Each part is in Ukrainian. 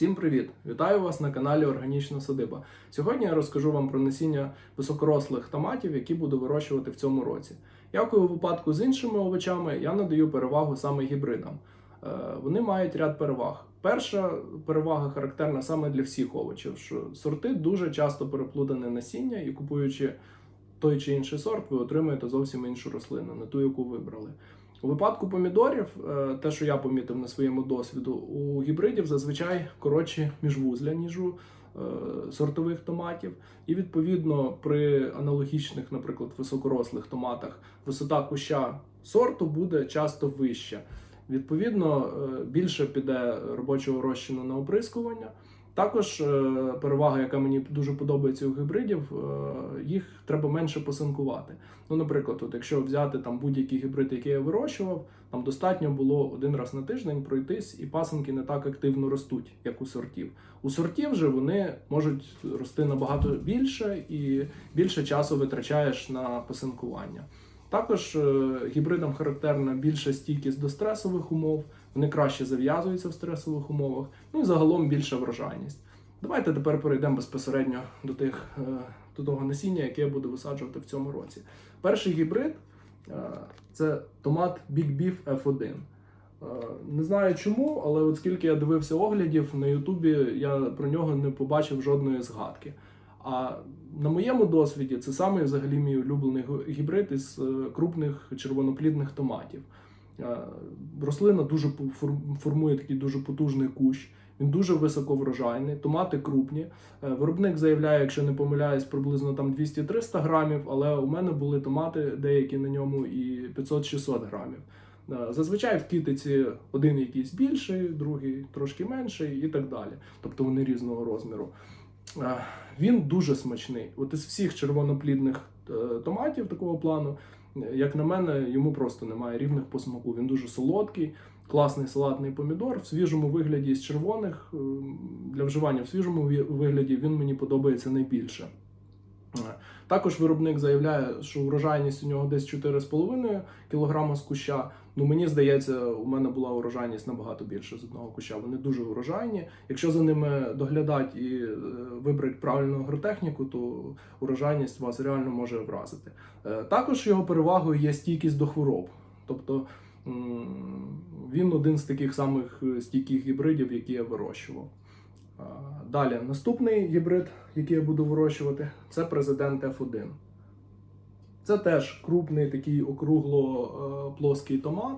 Всім привіт! Вітаю вас на каналі Органічна Садиба. Сьогодні я розкажу вам про насіння високорослих томатів, які буду вирощувати в цьому році. Як у випадку з іншими овочами, я надаю перевагу саме гібридам. Е, Вони мають ряд переваг. Перша перевага характерна саме для всіх овочів, що сорти дуже часто переплутане насіння, і купуючи той чи інший сорт, ви отримуєте зовсім іншу рослину, не ту, яку вибрали. У випадку помідорів, е, те, що я помітив на своєму досвіду, у гібридів зазвичай коротші міжвузля, ніж у е, сортових томатів. І відповідно при аналогічних, наприклад, високорослих томатах висота куща сорту буде часто вища. Відповідно, е, більше піде робочого розчину на оприскування. Також е, перевага, яка мені дуже подобається у гібридів, е, їх треба менше посинкувати. Ну, наприклад, от якщо взяти там будь-який гібрид, який я вирощував, там достатньо було один раз на тиждень пройтись, і пасинки не так активно ростуть, як у сортів. У сортів же вони можуть рости набагато більше і більше часу витрачаєш на посинкування. Також е, гібридам характерна більша стійкість до стресових умов, вони краще зав'язуються в стресових умовах, ну і загалом більша врожайність. Давайте тепер перейдемо безпосередньо до тих е, до того насіння, яке я буду висаджувати в цьому році. Перший гібрид е, це томат Big Beef F1. Е, Не знаю чому, але от скільки я дивився оглядів на Ютубі, я про нього не побачив жодної згадки. А на моєму досвіді це саме взагалі мій улюблений гібрид із крупних червоноплідних томатів. Е, Рослина дуже формує такий дуже потужний кущ. Він дуже високоврожайний, томати крупні. Е, Виробник заявляє, якщо не помиляюсь, приблизно там 200-300 грамів, але у мене були томати деякі на ньому і 500-600 грамів. Е, Зазвичай в кітиці один якийсь більший, другий трошки менший і так далі. Тобто вони різного розміру. Він дуже смачний. От із всіх червоноплідних томатів такого плану, як на мене, йому просто немає рівних по смаку. Він дуже солодкий, класний салатний помідор. В свіжому вигляді з червоних е, для вживання в свіжому вигляді він мені подобається найбільше. Також виробник заявляє, що урожайність у нього десь 4,5 кг з куща. Ну мені здається, у мене була урожайність набагато більше з одного куща. Вони дуже урожайні. Якщо за ними доглядати і е, вибрати правильну агротехніку, то урожайність вас реально може вразити. Е, Також його перевагою є стійкість до хвороб. Тобто він один з таких самих е, стійких гібридів, які я вирощував. Далі, наступний гібрид, який я буду вирощувати, це президент F1. Це теж крупний такий округло е, плоский томат,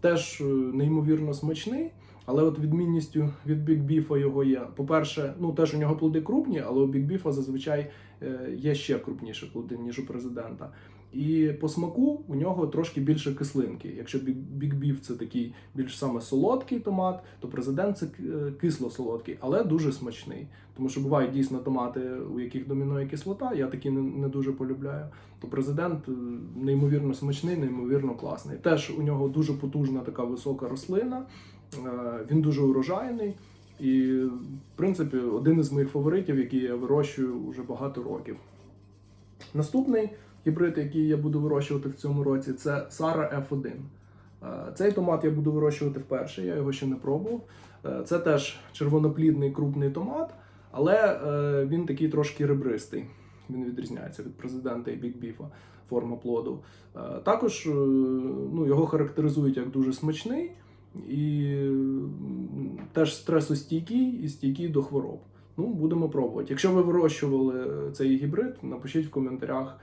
теж е, неймовірно смачний. Але от відмінністю від Beef його є. По-перше, ну теж у нього плоди крупні, але у Beef зазвичай е, є ще крупніші плоди, ніж у президента. І по смаку у нього трошки більше кислинки. Якщо Big це такий більш саме солодкий томат, то президент це е, кисло-солодкий, але дуже смачний. Тому що бувають дійсно томати, у яких домінує кислота, я такі не, не дуже полюбляю. То президент е, неймовірно смачний, неймовірно класний. Теж у нього дуже потужна така висока рослина, е, він дуже урожайний. І, в принципі, один із моїх фаворитів, який я вирощую вже багато років. Наступний гібрид, який я буду вирощувати в цьому році, це Sara F1. Е, Цей томат я буду вирощувати вперше, я його ще не пробував. Е, Це теж червоноплідний крупний томат, але е, він такий трошки ребристий. Він відрізняється від президента і бікбіфа, форма плоду. Також ну, його характеризують як дуже смачний і теж стресостійкий і стійкий до хвороб. Ну, будемо пробувати. Якщо ви вирощували цей гібрид, напишіть в коментарях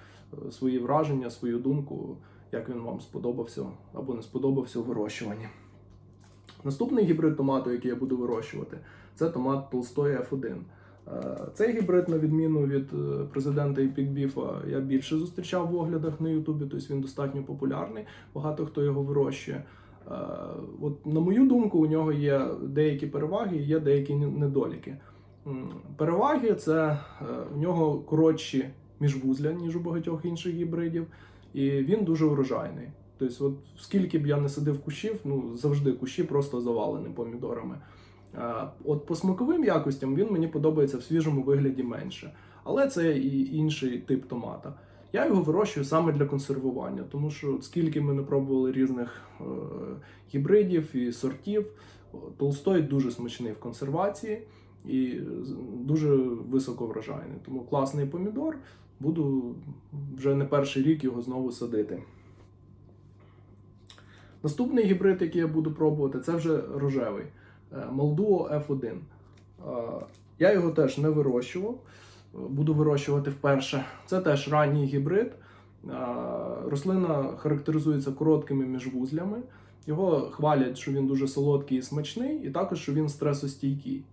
свої враження, свою думку, як він вам сподобався або не сподобався у вирощуванні. Наступний гібрид томату, який я буду вирощувати, це томат Толстой F1. Е, Цей гібрид, на відміну від е, президента і пікбіфа, я більше зустрічав в оглядах на Ютубі, тобто він достатньо популярний, багато хто його вирощує. Е, От, на мою думку, у нього є деякі переваги і є деякі недоліки. Переваги це в нього коротші міжвузля, ніж у багатьох інших гібридів, і він дуже урожайний. Тобто, от скільки б я не садив кущів, ну завжди кущі просто завалені помідорами. Е, От по смаковим якостям він мені подобається в свіжому вигляді менше. Але це і інший тип томата. Я його вирощую саме для консервування, тому що от скільки ми не пробували різних е, гібридів і сортів, Толстой дуже смачний в консервації і дуже високоврожайний. Тому класний помідор. Буду вже не перший рік його знову садити. Наступний гібрид, який я буду пробувати, це вже рожевий е, Molduo F1. Е, Я його теж не вирощував, е, буду вирощувати вперше. Це теж ранній гібрид. Е, Рослина характеризується короткими міжвузлями. Його хвалять, що він дуже солодкий і смачний, і також, що він стресостійкий.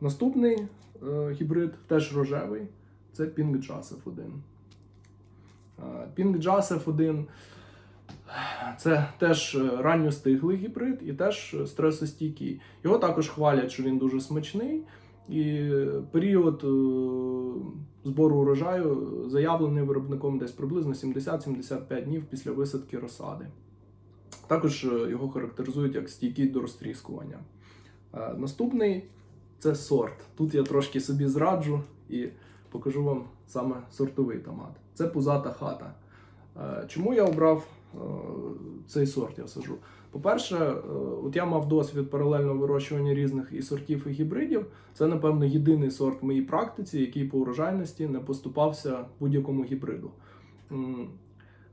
Наступний е, гібрид теж рожевий це Pink Jazz F1. Е, Pink Jazz F1 це теж е, ранньостиглий гібрид і теж е, стресостійкий. Його також хвалять, що він дуже смачний. І період е, збору урожаю заявлений виробником десь приблизно 70-75 днів після висадки розсади. Також його характеризують як стійкий до розтріскування. Наступний це сорт. Тут я трошки собі зраджу і покажу вам саме сортовий томат. Це пузата хата. Е, Чому я обрав е, цей сорт? Я сажу. По-перше, е, от я мав досвід паралельного вирощування різних і сортів, і гібридів. Це, напевно, єдиний сорт в моїй практиці, який по урожайності не поступався будь-якому гібриду.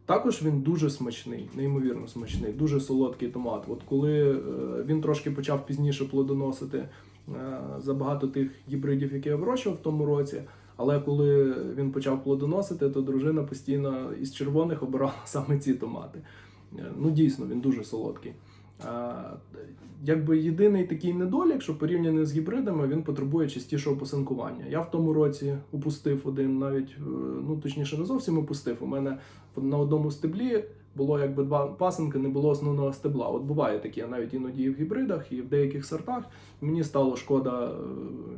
Також він дуже смачний, неймовірно смачний, дуже солодкий томат. От коли він трошки почав пізніше плодоносити забагато тих гібридів, які я вирощував в тому році. Але коли він почав плодоносити, то дружина постійно із червоних обирала саме ці томати. Е, Ну, дійсно, він дуже солодкий. Якби єдиний такий недолік, що порівняно з гібридами, він потребує частішого посинкування. Я в тому році упустив один, навіть е, ну точніше, не зовсім упустив. У мене на одному стеблі було якби два пасинки, не було основного стебла. От буває таке навіть іноді і в гібридах, і в деяких сортах. Мені стало шкода е,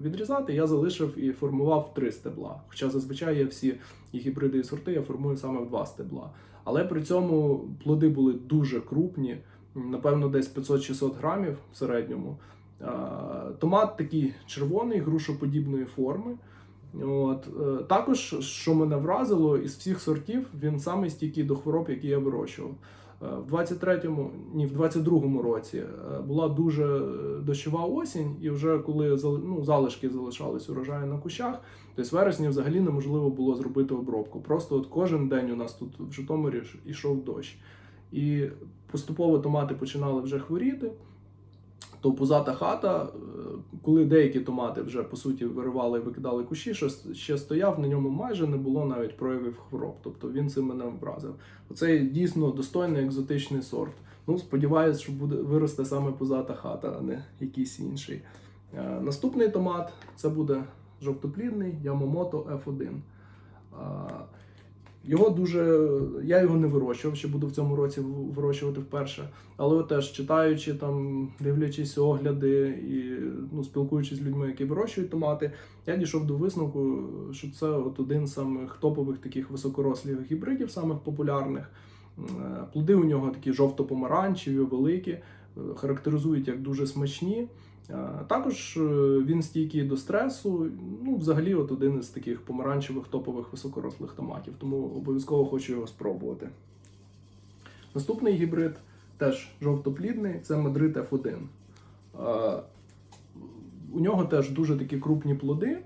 відрізати. Я залишив і формував три стебла. Хоча зазвичай я всі і гібриди, і сорти я формую саме в два стебла. Але при цьому плоди були дуже крупні, напевно, десь 500-600 грамів в середньому. Томат такий червоний, грушоподібної форми. От. е, Також, що мене вразило, із всіх сортів він самий стійкий до хвороб, які я вирощував. Е, В 23-му, ні, в 22-му році е, була дуже дощова осінь, і вже коли ну, залишки залишались урожаю на кущах, то з вересня взагалі неможливо було зробити обробку. Просто от кожен день у нас тут в Житомирі ж ішов дощ. І поступово томати починали вже хворіти. То пузата хата, е, коли деякі томати вже по суті виривали і викидали кущі, що ще стояв, на ньому майже не було навіть проявів хвороб. Тобто він цим мене вразив. Оце дійсно достойний екзотичний сорт. Ну, сподіваюсь, що буде виросте саме пузата хата, а не якийсь інший. Е, Наступний томат це буде жовтоплідний Yamamoto F1. А, Його дуже. Я його не вирощував, ще буду в цьому році вирощувати вперше. Але теж читаючи там, дивлячись огляди і ну, спілкуючись з людьми, які вирощують томати, я дійшов до висновку, що це от один з самих топових таких високорослих гібридів, самих популярних. Е, Плоди у нього такі жовто-помаранчеві, великі, характеризують як дуже смачні. Е, Також е, він стійкий до стресу. Ну, взагалі, от один із таких помаранчевих топових високорослих томатів, тому обов'язково хочу його спробувати. Наступний гібрид теж жовтоплідний, це Мадрид F1. Е, У нього теж дуже такі крупні плоди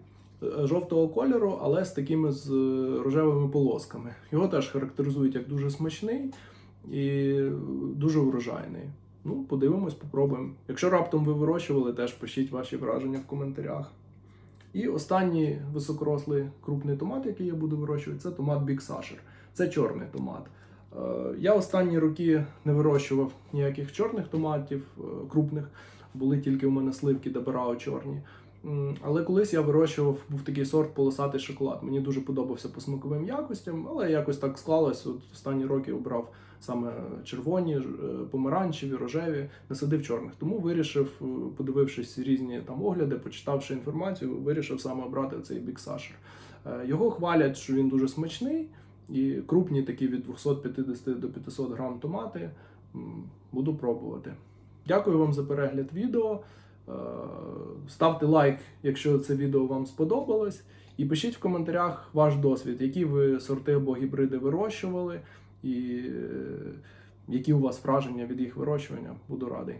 жовтого кольору, але з такими з рожевими полосками. Його теж характеризують як дуже смачний і дуже врожайний. Ну, подивимось, попробуємо. Якщо раптом ви вирощували, теж пишіть ваші враження в коментарях. І останній високорослий крупний томат, який я буду вирощувати, це томат Big Sasher. Це чорний томат. Е, Я останні роки не вирощував ніяких чорних томатів, е, крупних. Були тільки у мене сливки Дабарао чорні. Але колись я вирощував, був такий сорт полосатий шоколад. Мені дуже подобався по смаковим якостям, але якось так склалось. От останні роки обрав саме червоні, е, помаранчеві, рожеві, не садив чорних. Тому вирішив, е, подивившись різні там огляди, почитавши інформацію, вирішив саме обрати цей Sasher. Е, Його хвалять, що він дуже смачний і крупні такі від 250 до 500 грам томати. Буду пробувати. Дякую вам за перегляд відео. Е, Ставте лайк, якщо це відео вам сподобалось. І пишіть в коментарях ваш досвід, які ви сорти або гібриди вирощували, і е, які у вас враження від їх вирощування. Буду радий.